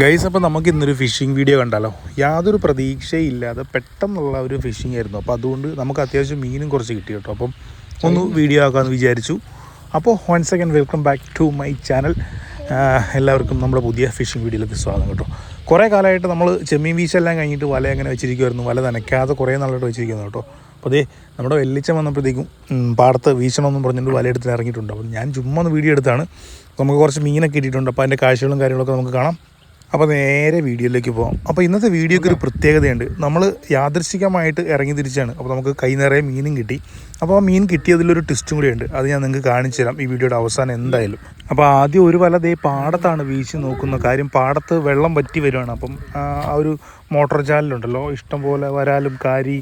Guys അപ്പോൾ നമുക്ക് ഇന്നൊരു ഫിഷിംഗ് വീഡിയോ കണ്ടാലോ? യാതൊരു പ്രതീക്ഷയില്ലാതെ പെട്ടെന്നുള്ള ഒരു ഫിഷിംഗ് ആയിരുന്നു. അപ്പോൾ അതുകൊണ്ട് നമുക്ക് അത്യാവശ്യം മീനും കുറച്ച് കിട്ടി കേട്ടോ. അപ്പം ഒന്ന് വീഡിയോ ആക്കാമെന്ന് വിചാരിച്ചു. അപ്പോൾ one second welcome back to my channel എല്ലാവർക്കും നമ്മുടെ പുതിയ ഫിഷിംഗ് വീഡിയോയിലേക്ക് സ്വാഗതം കേട്ടോ. കുറേ കാലമായിട്ട് നമ്മൾ ചെമ്മീൻ വീശെല്ലാം കഴിഞ്ഞിട്ട് വല അങ്ങനെ വെച്ചിരിക്കുമായിരുന്നു വല നനയ്ക്കാതെ കുറേ നാളായിട്ട് വെച്ചിരിക്കുന്നു കേട്ടോ. അപ്പോൾ അതേ നമ്മുടെ വെള്ളിച്ചം വന്നപ്പോഴത്തേക്കും പാടത്ത് വീശണമെന്നും പറഞ്ഞിട്ട് വല എടുത്തിട്ട് ഇറങ്ങിയിട്ടുണ്ട്. അപ്പോൾ ഞാൻ ചുമ്മാ ഒന്ന് വീഡിയോ എടുത്താണ്. നമുക്ക് കുറച്ച് മീനൊക്കെ കിട്ടിയിട്ടുണ്ട്. അപ്പോൾ അതിന്റെ കാഴ്ചകളും കാര്യങ്ങളൊക്കെ നമുക്ക് കാണാം. അപ്പോൾ നേരെ വീഡിയോയിലേക്ക് പോകാം അപ്പോൾ ഇന്നത്തെ വീഡിയോയ്ക്ക് ഒരു പ്രത്യേകതയുണ്ട്. നമ്മൾ യാദൃശികമായിട്ട് ഇറങ്ങി തിരിച്ചാണ്. അപ്പോൾ നമുക്ക് കൈ നിറയെ മീനും കിട്ടി. അപ്പോൾ ആ മീൻ കിട്ടിയതിലൊരു ട്വിസ്റ്റും കൂടിയുണ്ട് അത് ഞാൻ നിങ്ങൾക്ക് കാണിച്ചു തരാം ഈ വീഡിയോയുടെ അവസാനം എന്തായാലും. അപ്പോൾ ആദ്യം ഒരു വല ദേ പാടത്താണ് വീശി നോക്കുന്ന കാര്യം. പാടത്ത് വെള്ളം വറ്റി വരുവാണ്. അപ്പം ആ ഒരു മോട്ടോർ ചാനലുണ്ടല്ലോ ഇഷ്ടംപോലെ വരാലും കാരി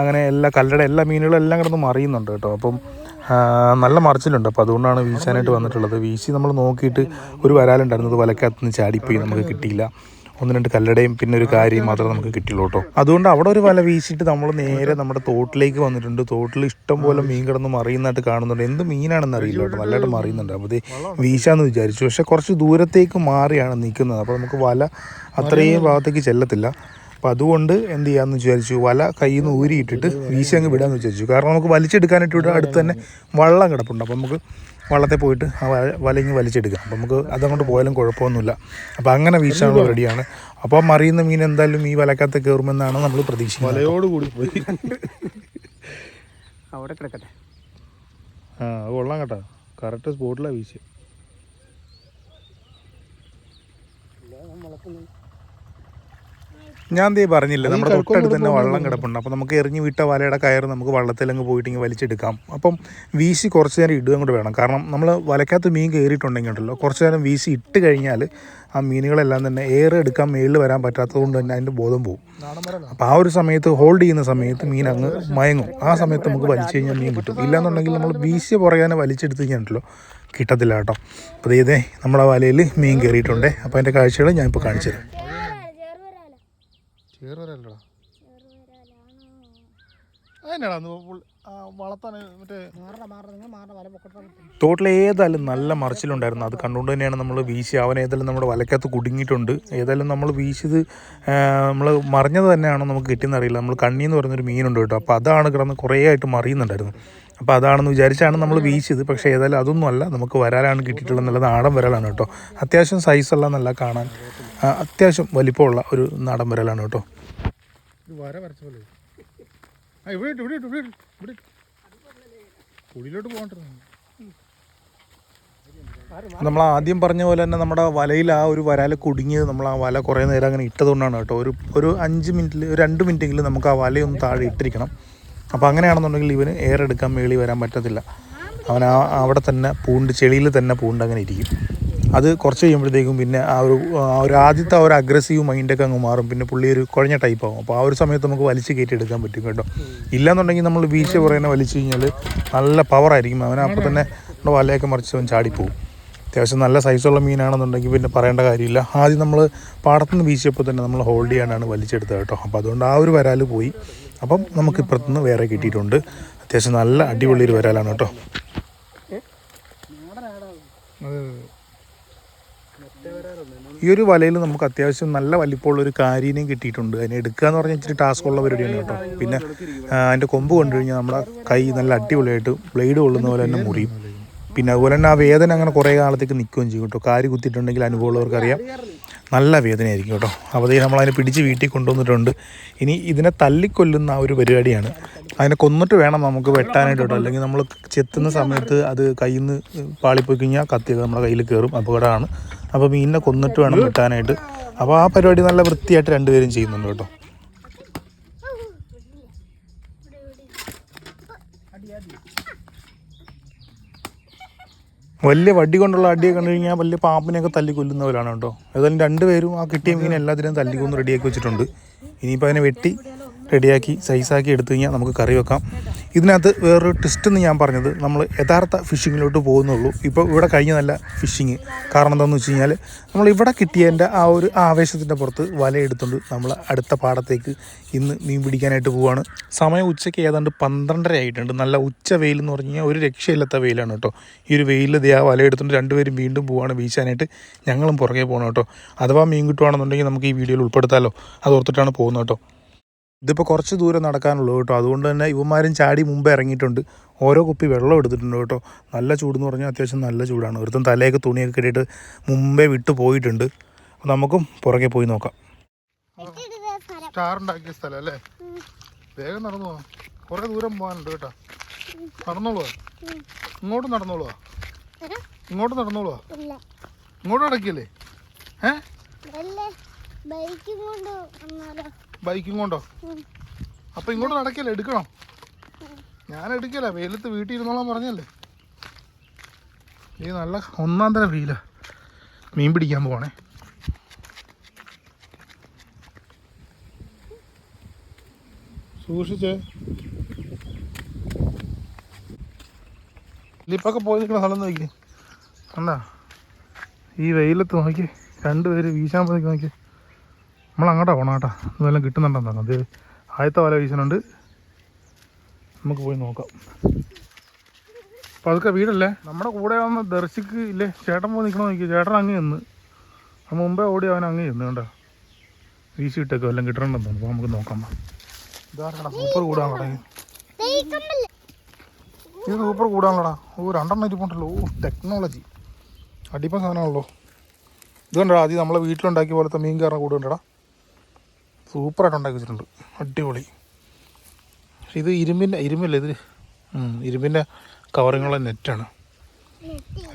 അങ്ങനെ എല്ലാ കല്ലട എല്ലാ മീനുകളും എല്ലാം കിടന്ന് മറിയുന്നുണ്ട് കേട്ടോ. അപ്പം നല്ല മറിച്ചിലുണ്ട്. അപ്പോൾ അതുകൊണ്ടാണ് വീശാനായിട്ട് വന്നിട്ടുള്ളത്. വീശി നമ്മൾ നോക്കിയിട്ട് ഒരു വരാലുണ്ടായിരുന്നു. അത് വലക്കകത്ത് നിന്ന് ചാടിപ്പോയി. നമുക്ക് കിട്ടിയില്ല. ഒന്ന് രണ്ട് കല്ലടയും പിന്നെ ഒരു കാര്യം മാത്രമേ നമുക്ക് കിട്ടിയുള്ളൂ കേട്ടോ. അതുകൊണ്ട് അവിടെ ഒരു വല വീശിയിട്ട് നമ്മൾ നേരെ നമ്മുടെ തോട്ടിലേക്ക് വന്നിട്ടുണ്ട്. തോട്ടിൽ ഇഷ്ടം പോലെ മീൻ കിടന്ന് മറിയുന്നതായിട്ട് കാണുന്നുണ്ട്. എന്ത് മീനാണെന്ന് അറിയില്ല കേട്ടോ. നല്ലതായിട്ട് മറിയുന്നുണ്ട്. അപ്പോൾ ഇത് വീശാന്ന് വിചാരിച്ചു. പക്ഷെ കുറച്ച് ദൂരത്തേക്ക് മാറിയാണ് നിൽക്കുന്നത്. അപ്പോൾ നമുക്ക് വല അത്രയും ഭാഗത്തേക്ക് ചെല്ലത്തില്ല. അപ്പോൾ അതുകൊണ്ട് എന്ത് ചെയ്യാമെന്ന് വിചാരിച്ചു വല കയ്യിൽ നിന്ന് ഊരിയിട്ടിട്ട് വീശി അങ്ങ് വിടാമെന്ന് വിചാരിച്ചു. കാരണം നമുക്ക് വലിച്ചെടുക്കാനായിട്ട് ഇവിടെ അടുത്ത് തന്നെ വള്ളം കിടപ്പുണ്ട്. അപ്പോൾ നമുക്ക് വള്ളത്തെ പോയിട്ട് ആ വല ഇങ്ങ് വലിച്ചെടുക്കാം. അപ്പോൾ നമുക്ക് അതങ്ങോട്ട് പോയാലും കുഴപ്പമൊന്നുമില്ല. അപ്പോൾ അങ്ങനെ വീശാനുള്ള റെഡിയാണ്. അപ്പോൾ മറിയുന്ന മീൻ എന്തായാലും ഈ വലക്കകത്ത് കയറുമെന്നാണ് നമ്മൾ പ്രതീക്ഷിക്കുന്നത്. വലയോട് കൂടി പോയി അവിടെ കിടക്കട്ടെ. ആ അത് കൊള്ളാം കേട്ടോ. കറക്റ്റ് സ്പോട്ടിലാണ് വീശി ഞാൻ ദേ പറഞ്ഞില്ല നമ്മുടെ തൊട്ടടുത്ത് തന്നെ വള്ളം കിടപ്പുണ്ട്. അപ്പോൾ നമുക്ക് എറിഞ്ഞു വിട്ട വലയുടെ കയർ നമുക്ക് വള്ളത്തിലങ്ങ് പോയിട്ട് ഇങ്ങനെ വലിച്ചെടുക്കാം. അപ്പം വീശി കുറച്ച് നേരം ഇടുകയും കൂടെ വേണം. കാരണം നമ്മൾ വലക്കകത്ത് മീൻ കയറിയിട്ടുണ്ടെങ്കിൽ ഉണ്ടല്ലോ കുറച്ച് നേരം വീശി ഇട്ട് കഴിഞ്ഞാൽ ആ മീനുകളെല്ലാം തന്നെ ഏറെ എടുക്കാൻ മേളിൽ വരാൻ പറ്റാത്തത് കൊണ്ട് തന്നെ അതിന്റെ ബോധം പോകും അപ്പോൾ ആ ഒരു സമയത്ത് ഹോൾഡ് ചെയ്യുന്ന സമയത്ത് മീൻ അങ്ങ് മയങ്ങും. ആ സമയത്ത് നമുക്ക് വലിച്ചു കഴിഞ്ഞാൽ മീൻ കിട്ടും. ഇല്ലാന്നുണ്ടെങ്കിൽ നമ്മൾ വീശി പുറകെ വലിച്ചെടുത്ത് കഴിഞ്ഞിട്ടുണ്ടല്ലോ കിട്ടത്തില്ല കേട്ടോ. അപ്പോൾ ഇതേ നമ്മുടെ വലയിൽ മീൻ കയറിയിട്ടുണ്ട്. അപ്പോൾ അതിന്റെ കാഴ്ചകൾ ഞാനിപ്പോൾ കാണിച്ചു തരാം. ചേറല്ലടാ അതിനാടാ വളർത്താൻ മറ്റേ തോട്ടിൽ ഏതായാലും നല്ല മറിച്ചിലുണ്ടായിരുന്നു. അത് കണ്ടുകൊണ്ട് തന്നെയാണ് നമ്മൾ വീശി. അവൻ ഏതായാലും നമ്മുടെ വലക്കകത്ത് കുടുങ്ങിയിട്ടുണ്ട്. ഏതായാലും നമ്മൾ വീശിയത് നമ്മൾ മറിഞ്ഞത് തന്നെയാണോ നമുക്ക് കിട്ടിയെന്ന് അറിയില്ല. നമ്മൾ കണ്ണി എന്ന് പറയുന്നൊരു മീനുണ്ട് കേട്ടോ. അപ്പോൾ അതാണ് കിടന്ന് കുറേ ആയിട്ട് മറിയുന്നുണ്ടായിരുന്നു. അപ്പോൾ അതാണെന്ന് വിചാരിച്ചാണ് നമ്മൾ വീശിയത്. പക്ഷേ ഏതായാലും അതൊന്നും അല്ല. നമുക്ക് വരാലാണ് കിട്ടിയിട്ടുള്ളത് നല്ല നാടൻ വരലാണ് കേട്ടോ. അത്യാവശ്യം സൈസുള്ള നല്ല കാണാൻ അത്യാവശ്യം വലിപ്പമുള്ള ഒരു നാടൻ വരലാണ് കേട്ടോ. ഇത് വര വരച്ച പോലെ. ആ ഇവിടെ ഇട്ട്, ഇവിടെ ഇട്ട്, ഇവിടെ ഇട്ട്, ഇവിടെ ഇട്ട്. കുടിയിലോട്ട് പോകണ്ടിരുന്നു നമ്മൾ ആദ്യം പറഞ്ഞ പോലെ തന്നെ നമ്മുടെ വലയിൽ ആ ഒരു വരാൽ കുടുങ്ങിയത് നമ്മൾ ആ വല കുറേ നേരം അങ്ങനെ ഇട്ടതുകൊണ്ടാണ് കേട്ടോ. ഒരു ഒരു അഞ്ച് മിനിറ്റിൽ ഒരു രണ്ട് മിനിറ്റെങ്കിലും നമുക്ക് ആ വലയൊന്ന് താഴെ ഇട്ടിരിക്കണം. അപ്പോൾ അങ്ങനെയാണെന്നുണ്ടെങ്കിൽ ഇവന് എയർ എടുക്കാൻ മേളി വരാൻ പറ്റത്തില്ല. അവൻ ആ അവിടെ തന്നെ പൂണ്ട് ചെളിയിൽ തന്നെ പൂണ്ട് അങ്ങനെ ഇരിക്കും. അത് കുറച്ച് കഴിയുമ്പോഴത്തേക്കും പിന്നെ ആ ഒരു ആ ഒരു ആദ്യത്തെ ആ ഒരു അഗ്രസീവ് മൈൻഡൊക്കെ അങ്ങ് മാറും. പിന്നെ പുള്ളി ഒരു കുഴഞ്ഞ ടൈപ്പ് ആവും. അപ്പോൾ ആ ഒരു സമയത്ത് നമുക്ക് വലിച്ച് കയറ്റി എടുക്കാൻ പറ്റും കേട്ടോ. ഇല്ലാന്നുണ്ടെങ്കിൽ നമ്മൾ വീഴ്ച പറയുന്ന വലിച്ചു കഴിഞ്ഞാൽ നല്ല പവറായിരിക്കും അവൻ അപ്പോൾ തന്നെ നമ്മുടെ വലയൊക്കെ മറിച്ച് അവൻ ചാടിപ്പോവും. അത്യാവശ്യം നല്ല സൈസുള്ള മീനാണെന്നുണ്ടെങ്കിൽ പിന്നെ പറയേണ്ട കാര്യമില്ല. ആദ്യം നമ്മൾ പാടത്തുനിന്ന് വീശിയപ്പോൾ തന്നെ നമ്മൾ ഹോൾഡ് ചെയ്യാനാണ് വലിച്ചെടുത്തത് കേട്ടോ. അപ്പോൾ അതുകൊണ്ട് ആ ഒരു വരാൽ പോയി. അപ്പം നമുക്ക് ഇപ്പുറത്തുനിന്ന് വേറെ കിട്ടിയിട്ടുണ്ട്. അത്യാവശ്യം നല്ല അടിപൊളി ഒരു വരാലാണ് കേട്ടോ. ഈ ഒരു വലയിൽ നമുക്ക് അത്യാവശ്യം നല്ല വലിപ്പമുള്ള ഒരു കാരീനെയും കിട്ടിയിട്ടുണ്ട്. അതിനെ എടുക്കുക എന്ന് പറഞ്ഞാൽ ഇച്ചിരി ടാസ്ക് ഉള്ള പരിപാടിയാണ് കേട്ടോ. പിന്നെ അതിന്റെ കൊമ്പ് കണ്ടു കഴിഞ്ഞാൽ നമ്മുടെ കൈ നല്ല അടിപൊളിയായിട്ട് ബ്ലേഡ് കൊള്ളുന്ന പോലെ തന്നെ മുറിയും. പിന്നെ അതുപോലെ തന്നെ ആ വേദന അങ്ങനെ കുറേ കാലത്തേക്ക് നിൽക്കുകയും ചെയ്യും കേട്ടോ. കാരി കുത്തിയിട്ടുണ്ടെങ്കിൽ അനുഭവമുള്ളവർക്കറിയാം. നല്ല വേദനയായിരിക്കും കേട്ടോ. അവധി നമ്മൾ അതിനെ പിടിച്ച് വീട്ടിൽ കൊണ്ടുവന്നിട്ടുണ്ട്. ഇനി ഇതിനെ തല്ലിക്കൊല്ലുന്ന ആ ഒരു പരിപാടിയാണ്. അതിനെ കൊന്നിട്ട് വേണം നമുക്ക് വെട്ടാനായിട്ട് കേട്ടോ. അല്ലെങ്കിൽ നമ്മൾ ചെത്തുന്ന സമയത്ത് അത് കയ്യിൽ നിന്ന് പാളിപ്പോയി കഴിഞ്ഞാൽ കത്തിയൊക്കെ നമ്മുടെ കയ്യിൽ കയറും. അപകടമാണ്. അപ്പോൾ മീനിനെ കൊന്നിട്ട് വേണം വെട്ടാനായിട്ട് അപ്പോൾ ആ പരിപാടി നല്ല വൃത്തിയായിട്ട് രണ്ടുപേരും ചെയ്യുന്നുണ്ട് കേട്ടോ. വലിയ വടി കൊണ്ടുള്ള അടിയെ കണ്ടു കഴിഞ്ഞാൽ വലിയ പാമ്പിനെയൊക്കെ തല്ലി കൊല്ലുന്നവരാണ് കേട്ടോ. ഏതായാലും രണ്ടുപേരും ആ കിട്ടിയ മീൻ എല്ലാത്തിനും തല്ലിക്കൊന്ന് റെഡിയാക്കി വെച്ചിട്ടുണ്ട്. ഇനിയിപ്പോൾ അതിനെ വെട്ടി റെഡിയാക്കി സൈസാക്കി എടുത്തു കഴിഞ്ഞാൽ നമുക്ക് കറി വെക്കാം. ഇതിനകത്ത് വേറൊരു ട്വിസ്റ്റ് എന്ന് ഞാൻ പറഞ്ഞത് നമ്മൾ യഥാർത്ഥ ഫിഷിങ്ങിലോട്ട് പോകുന്നുള്ളൂ. ഇപ്പോൾ ഇവിടെ കഴിഞ്ഞ നല്ല ഫിഷിങ് കാരണം എന്താണെന്ന് വെച്ച് കഴിഞ്ഞാൽ നമ്മൾ ഇവിടെ കിട്ടിയതിന്റെ ആ ഒരു ആവേശത്തിന്റെ പുറത്ത് വലയെടുത്തുകൊണ്ട് നമ്മൾ അടുത്ത പാടത്തേക്ക് ഇന്ന് മീൻ പിടിക്കാനായിട്ട് പോവാണ്. സമയം ഉച്ചയ്ക്ക് ഏതാണ്ട് പന്ത്രണ്ടര ആയിട്ടുണ്ട്. നല്ല ഉച്ച വെയിൽ എന്ന് പറഞ്ഞു കഴിഞ്ഞാൽ ഒരു രക്ഷയില്ലാത്ത വെയിലാണ് കേട്ടോ. ഈ ഒരു വെയിൽ ദേ ആ വലയെടുത്തുകൊണ്ട് രണ്ടുപേരും വീണ്ടും പോവാണ് വീശാനായിട്ട് ഞങ്ങളും പുറകെ പോകണം കേട്ടോ. അഥവാ മീൻ കിട്ടുവാണെന്നുണ്ടെങ്കിൽ നമുക്ക് ഈ വീഡിയോയിൽ ഉൾപ്പെടുത്താമല്ലോ അത് ഓർത്തിട്ടാണ് പോകുന്നത് കേട്ടോ. ഇതിപ്പോൾ കുറച്ച് ദൂരം നടക്കാനുള്ളൂ കേട്ടോ. അതുകൊണ്ട് തന്നെ ഇവന്മാരും ചാടി മുമ്പേ ഇറങ്ങിയിട്ടുണ്ട്. ഓരോ കുപ്പി വെള്ളം എടുത്തിട്ടുണ്ട് കേട്ടോ. നല്ല ചൂടെന്ന് പറഞ്ഞാൽ അത്യാവശ്യം നല്ല ചൂടാണ്. ഒരുത്തും തലയൊക്കെ തുണിയൊക്കെ കെട്ടിയിട്ട് മുമ്പേ വിട്ടു പോയിട്ടുണ്ട്. അപ്പോൾ നമുക്കും പുറകെ പോയി നോക്കാം. സ്റ്റാർ ഉണ്ടാക്കിയ സ്ഥലം അല്ലേ? വേഗം നടന്നു. കുറേ ദൂരം പോകാനുണ്ട് കേട്ടോ. നടന്നോളൂ. ഇങ്ങോട്ട് നടന്നോളൂ. ഇങ്ങോട്ട് നടന്നോളൂ. ഇങ്ങോട്ട് നടക്കില്ലേ? ഏ? അല്ല ബൈക്കും കൊണ്ട് വന്നാലോ? ബൈക്കും കൊണ്ടോ. അപ്പൊ ഇങ്ങോട്ട് നടക്കല്ലേ എടുക്കണോ? ഞാൻ എടുക്കല വെയിലത്ത് വീട്ടിൽ ഇരുന്നോളാൻ പറഞ്ഞല്ലേ. ഈ നല്ല ഒന്നാം തരം വെയില മീൻ പിടിക്കാൻ പോവാണേ. സൂക്ഷിച്ചേ. ഇപ്പൊക്കെ പോയി നിൽക്കുന്ന സ്ഥലം നോക്കി കണ്ടാ? ഈ വെയിലത്ത് നോക്കി രണ്ടുപേര് വീശാൻ പോയി നോക്കി നമ്മൾ അങ്ങോട്ടാ പോണം കേട്ടോ. ഇതെല്ലാം കിട്ടുന്നുണ്ടെന്നാണ് അത് ആദ്യത്തെ വല വീശുന്നുണ്ട് നമുക്ക് പോയി നോക്കാം. അപ്പോൾ അതൊക്കെ വീടല്ലേ? നമ്മുടെ കൂടെ വന്ന ദർശിക്ക് ഇല്ലേ ചേട്ടൻ പോയി നിൽക്കണോ നോക്കി ചേട്ടൻ അങ്ങ് ചെന്ന്. മുമ്പേ ഓടി അവൻ അങ്ങ് ചെന്ന് കണ്ടോ. വീശി ഇട്ടൊക്കെ എല്ലാം കിട്ടണമെന്ന് അപ്പോൾ നമുക്ക് നോക്കാം. വാ. ഇതാരടാ സൂപ്പർ കൂടാൻ തുടങ്ങി. ഇത് സൂപ്പർ കൂടാണല്ലോടാ ഓ രണ്ടെണ്ണം ഇരിപ്പുണ്ടല്ലോ. ഓ ടെക്നോളജി അടിപ്പം സാധനമാണല്ലോ. ഇത് കണ്ടോ ആദ്യം നമ്മളെ വീട്ടിലുണ്ടാക്കിയ പോലത്തെ മീൻ കയറുന്ന കൂടെ ഉണ്ടടാ. സൂപ്പറായിട്ട് ഉണ്ടാക്കി വെച്ചിട്ടുണ്ട്. അടിപൊളി. പക്ഷെ ഇത് ഇരുമ്പിന്റെ ഇരുമ്പല്ലേ ഇത്? ഇരുമ്പിന്റെ കവറിങ്ങുള്ള നെറ്റാണ്.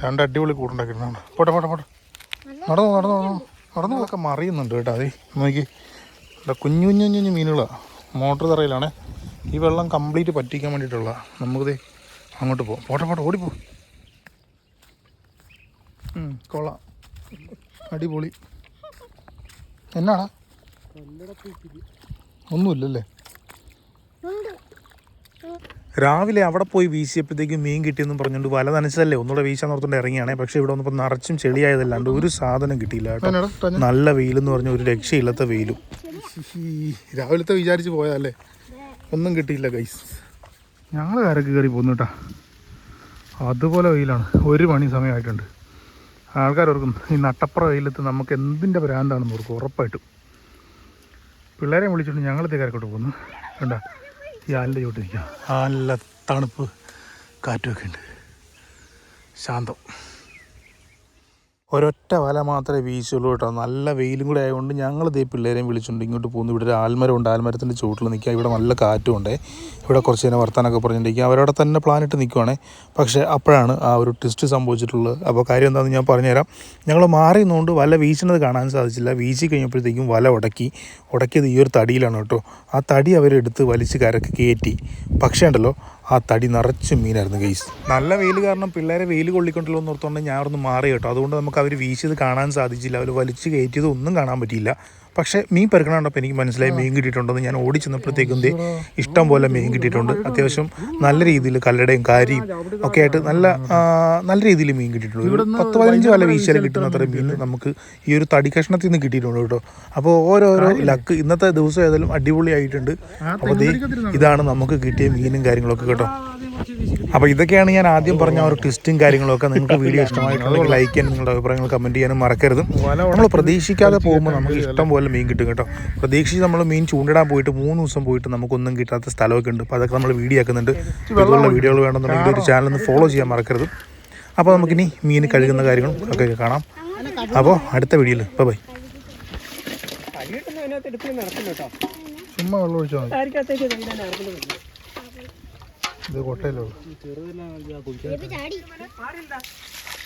രണ്ട് അടിപൊളി കൂടുണ്ടാക്കിയിട്ടുണ്ട് പോട്ടെ പോട്ടെ പോട്ടെ. നടന്നു നടന്നു നടന്നു. നടന്നു അതൊക്കെ മറിയുന്നുണ്ട് കേട്ടോ. അതേ നോക്കി. ഇവിടെ കുഞ്ഞു കുഞ്ഞു കുഞ്ഞു മീനുകളാണ് മോട്ടർ തറയിലാണ്. ഈ വെള്ളം കംപ്ലീറ്റ് പറ്റിക്കാൻ വേണ്ടിയിട്ടുള്ള നമുക്കിതേ അങ്ങോട്ട് പോകാം പോട്ടെ പോട്ടെ ഓടിപ്പോ. കൊള്ളാം. അടിപൊളി. എന്നാടാ? ഒന്നുമില്ലല്ലേ? രാവിലെ അവിടെ പോയി വീശിയപ്പോഴത്തേക്കും മീൻ കിട്ടിയെന്നും പറഞ്ഞുകൊണ്ട് വല നനച്ചതല്ലേ? ഒന്നുകൂടെ വീശാൻ ഓർത്തുകൊണ്ട് ഇറങ്ങിയാണേ. പക്ഷെ ഇവിടെ വന്നപ്പോൾ നിറച്ചും ചെളിയായതല്ലാണ്ട് ഒരു സാധനം കിട്ടിയില്ല കേട്ടോ. നല്ല വെയിലെന്ന് പറഞ്ഞ ഒരു രക്ഷയില്ലാത്ത വെയിലും. രാവിലത്തെ വിചാരിച്ച് പോയാലേ ഒന്നും കിട്ടിയില്ല ഗൈസ് ഞങ്ങൾ കരക്ക് കയറി പോന്നു കേട്ടാ. അതുപോലെ വെയിലാണ്. ഒരു മണി സമയമായിട്ടുണ്ട്. ആൾക്കാർ ഓർക്കും ഈ നട്ടപ്പുറ വെയിലത്ത് നമുക്ക് എന്തിന്റെ ഭ്രാന്താണെന്ന് ഓർക്കും ഉറപ്പായിട്ടും. പിള്ളേരെ വിളിച്ചിട്ട് ഞങ്ങളത്തെ കരക്കോട്ട് പോകുന്നു. കണ്ട? ഈ ആലിന്റെ ചോട്ടിരിക്കുക നല്ല തണുപ്പ് കാറ്റുമൊക്കെ ഉണ്ട്. ശാന്തം. ഒരൊറ്റ വല മാത്രമേ വീശുള്ളൂ കേട്ടോ. നല്ല വെയിലും കൂടെ ആയതുകൊണ്ട് ഞങ്ങൾ ഇതേ പിള്ളേരെയും വിളിച്ചുകൊണ്ട് ഇങ്ങോട്ട് പോകുന്നു. ഇവിടെ ഒരു ആൽമരം ഉണ്ട്. ആൽമരത്തിന്റെ ചുവട്ടിൽ നിൽക്കുക. ഇവിടെ നല്ല കാറ്റും ഉണ്ട്. ഇവിടെ കുറച്ച് നേരം വർത്താനൊക്കെ പറഞ്ഞിട്ടുണ്ടെങ്കിൽ അവരവിടെ തന്നെ പ്ലാനിട്ട് നിൽക്കുവാണേ പക്ഷേ അപ്പോഴാണ് ആ ഒരു ട്വിസ്റ്റ് സംഭവിച്ചിട്ടുള്ളത്. അപ്പോൾ കാര്യം എന്താണെന്ന് ഞാൻ പറഞ്ഞുതരാം. ഞങ്ങൾ മാറി നിന്നുകൊണ്ട് വല വീശുന്നത് കാണാൻ സാധിച്ചില്ല. വീശി കഴിഞ്ഞപ്പോഴത്തേക്കും വല ഉടക്കി. ഉടക്കിയത് ഈ ഒരു തടിയിലാണ് കേട്ടോ. ആ തടി അവരെടുത്ത് വലിച്ച് കരക്ക് കയറ്റി. പക്ഷേ ഉണ്ടല്ലോ ആ തടി നിറച്ച് മീനായിരുന്നു ഗെയ്സ് നല്ല വെയിൽ കാരണം പിള്ളേരെ വെയിൽ കൊള്ളിക്കൊണ്ടല്ലോ എന്ന് ഓർത്തുകൊണ്ട് ഞാൻ അവിടെ നിന്ന് മാറി കേട്ടോ. അതുകൊണ്ട് നമുക്ക് അവർ വീശിയത് കാണാൻ സാധിച്ചില്ല. അവർ വലിച്ചു കയറ്റിയത് ഒന്നും കാണാൻ പറ്റിയില്ല. പക്ഷേ മീൻ പെറുക്കണ കണ്ടപ്പോൾ എനിക്ക് മനസ്സിലായി മീൻ കിട്ടിയിട്ടുണ്ടെന്ന് ഞാൻ ഓടി ചെന്നപ്പോഴത്തേക്കും ദേ ഇഷ്ടം പോലെ മീൻ കിട്ടിയിട്ടുണ്ട്. അത്യാവശ്യം നല്ല രീതിയിൽ കല്ലടയും കാരിയും ഒക്കെ ആയിട്ട് നല്ല നല്ല രീതിയിൽ മീൻ കിട്ടിയിട്ടുണ്ട്. ഒരു പത്ത് പതിനഞ്ച് വല വീശാൽ കിട്ടുന്ന അത്ര മീൻ നമുക്ക് ഈ ഒരു തടി കഷ്ണത്തിൽ നിന്ന് കിട്ടിയിട്ടുണ്ട് കേട്ടോ. അപ്പോൾ ഓരോരോ ലക്ക് ഇന്നത്തെ ദിവസം ഏതായാലും അടിപൊളിയായിട്ടുണ്ട്. അപ്പോൾ ദേ ഇതാണ് നമുക്ക് കിട്ടിയ മീനും കാര്യങ്ങളൊക്കെ കേട്ടോ. അപ്പോൾ ഇതൊക്കെയാണ് ഞാൻ ആദ്യം പറഞ്ഞ ഒരു ട്വിസ്റ്റും കാര്യങ്ങളൊക്കെ. നിങ്ങൾക്ക് വീഡിയോ ഇഷ്ടമായിട്ടുണ്ടെങ്കിൽ ലൈക്ക് ചെയ്യാനും നിങ്ങളുടെ അഭിപ്രായങ്ങൾ കമന്റ് ചെയ്യാനും മറക്കരുത്. നമ്മൾ പ്രതീക്ഷിക്കാതെ പോകുമ്പോൾ നമുക്ക് ഇഷ്ടം പോലെ മീൻ കിട്ടും കേട്ടോ. പ്രതീക്ഷിച്ച് നമ്മൾ മീൻ ചൂണ്ടിടാൻ പോയിട്ട് മൂന്ന് ദിവസം പോയിട്ട് നമുക്കൊന്നും കിട്ടാത്ത സ്ഥലമൊക്കെ ഉണ്ട്. അപ്പോൾ അതൊക്കെ നമ്മൾ വീഡിയോ ആക്കുന്നുണ്ട്. ഇതുപോലുള്ള വീഡിയോകൾ വേണമെന്നുണ്ടെങ്കിൽ ഒരു ചാനൽ ഒന്ന് ഫോളോ ചെയ്യാൻ മറക്കരുത്. അപ്പോൾ നമുക്കിനി മീൻ കഴുകുന്ന കാര്യങ്ങളും ഒക്കെ കാണാം. അപ്പോൾ അടുത്ത വീഡിയോയിൽ ബൈ ബൈ ചുമ്മാ വെള്ളം ഒഴിച്ചാൽ ഇത് കൊട്ടയിലോ ഇത് ചാടി.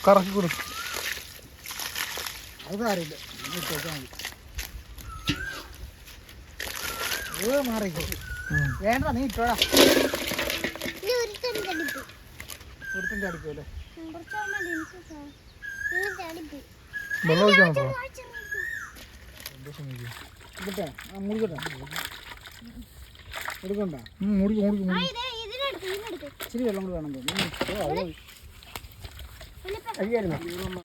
കറക്കി കൊടുക്കും. വേണ്ട നീ ഇട്ടോടാ. ഒരുത്തൻ ചടിപ്പ് ഒരുത്തൻ ചാടിപ്പോലെ വെള്ളം മുഴുകട്ടെ എടുക്കണ്ട. മൂടിക്ക് മൂടിക്ക് ഇതിനെടുത്ത് ഇച്ചിരി വെള്ളം കൂടി വേണം തോന്നുന്നു.